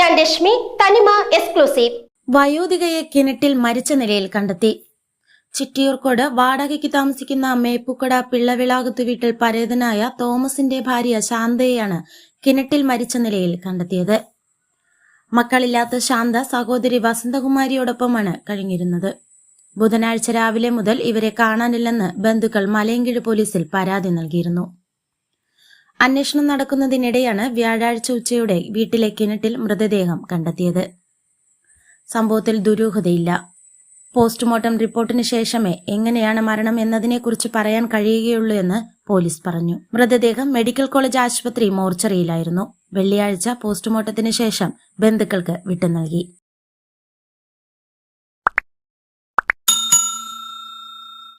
രശ്മി തനിമ എക്സ്ക്ലൂസീവ് വയോധികയെ കിണറ്റിൽ മരിച്ച നിലയിൽ കണ്ടെത്തി. ചിറ്റിയൂർക്കോട് വാടകയ്ക്ക് താമസിക്കുന്ന മേപ്പുക്കട പിള്ളവിളാകത്ത് വീട്ടിൽ പരേതനായ തോമസിന്റെ ഭാര്യ ശാന്തയെയാണ് കിണറ്റിൽ മരിച്ച നിലയിൽ കണ്ടെത്തിയത്. മക്കളില്ലാത്ത ശാന്ത സഹോദരി വസന്തകുമാരിയോടൊപ്പമാണ് കഴിഞ്ഞിരുന്നത്. ബുധനാഴ്ച രാവിലെ മുതൽ ഇവരെ കാണാനില്ലെന്ന് ബന്ധുക്കൾ മലയങ്കിഴ് പോലീസിൽ പരാതി നൽകിയിരുന്നു. അന്വേഷണം നടക്കുന്നതിനിടെയാണ് വ്യാഴാഴ്ച ഉച്ചയോടെ വീട്ടിലെ കിണറ്റിൽ മൃതദേഹം കണ്ടെത്തിയത്. സംഭവത്തിൽ ദുരൂഹതയില്ല. പോസ്റ്റ്മോർട്ടം റിപ്പോർട്ടിന് ശേഷമേ എങ്ങനെയാണ് മരണം എന്നതിനെക്കുറിച്ച് പറയാൻ കഴിയുകയുള്ളൂ എന്ന് പോലീസ് പറഞ്ഞു. മൃതദേഹം മെഡിക്കൽ കോളേജ് ആശുപത്രി മോർച്ചറിയിലായിരുന്നു. വെള്ളിയാഴ്ച പോസ്റ്റ്മോർട്ടത്തിന് ശേഷം ബന്ധുക്കൾക്ക് വിട്ടു നൽകി.